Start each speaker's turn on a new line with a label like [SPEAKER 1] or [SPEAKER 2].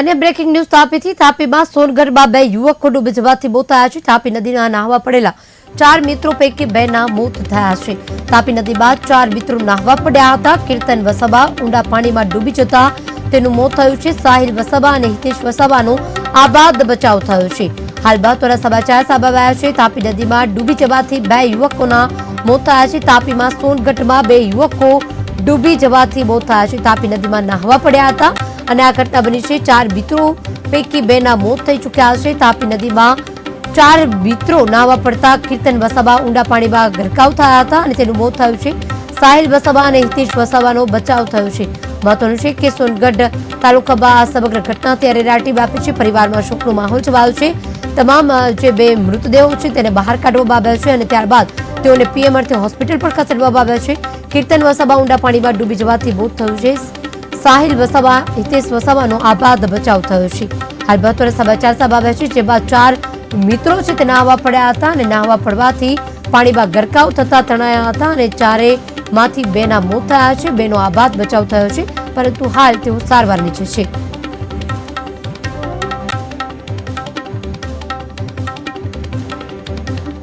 [SPEAKER 1] અને breaking news તાપીથી તાપીમાં સોનગઢમાં બે યુવકો ડૂબી જવાથી મોત થયા છે. તાપી નદીના નાહવા પડેલા ચાર મિત્રો પૈકી બેના મોત થયા છે. તાપી નદીમાં ચાર મિત્રો નાહવા પડ્યા હતા. કીર્તન વસાવા ઊંડા પાણીમાં ડૂબી જતા તેનું મોત થયું છે. સાહિલ વસાવા અને હિતેશ વસાવાનો આબાદ બચાવ થયો છે. હાલ મહત્વના સમાચાર સામે આવ્યા છે. તાપી નદીમાં ડૂબી જવાથી બે યુવકોના મોત થયા છે. તાપીમાં સોનગઢમાં બે યુવકો ડૂબી જવાથી મોત થયા છે. તાપી નદીમાં નાહવા પડ્યા હતા. અને આ ઘટના બની છે. ચાર મિત્રો પૈકી બેના મોત થઈ ચૂક્યા છે તાપી નદીમાં ચાર મિત્રો નાહવા પડતા કીર્તન વસાવા ઊંડા પાણીમાં ગરકાવ થયા હતા અને તેનું મોત થયું છે. સાહિલ વસાવા અને હિતેશ વસાવાનો બચાવ થયો છે. મહત્વનું છે કે સોનગઢ તાલુકામાં આ સમગ્ર ઘટના ત્યારે રાટી વ્યાપી છે. પરિવારમાં શોકનો માહોલ છવાયો છે. તમામ જે બે મૃતદેહો છે તેને બહાર કાઢવામાં આવ્યા છે અને ત્યારબાદ તેઓને પીએમ અર્થે હોસ્પિટલ પર ખસેડવામાં આવ્યા છે. કીર્તન વસાવા ઊંડા પાણીમાં ડૂબી જવાથી મોત થયું છે. સાહિલ વસાવા, હિતેશ વસાવાનો આબાદ બચાવ થયો છે. હાલ મહત્વના સમાચાર સામે આવ્યા છે જેમાં ચાર મિત્રો છે તે નાહવા પડ્યા હતા અને નાહવા પડવાથી પાણીમાં ગરકાવ થતા તણાયા હતા અને ચારે માંથી બેના મોત થયા છે. બેનો આબાદ બચાવ થયો છે, પરંતુ હાલ તેઓ સારવાર નીચે છે.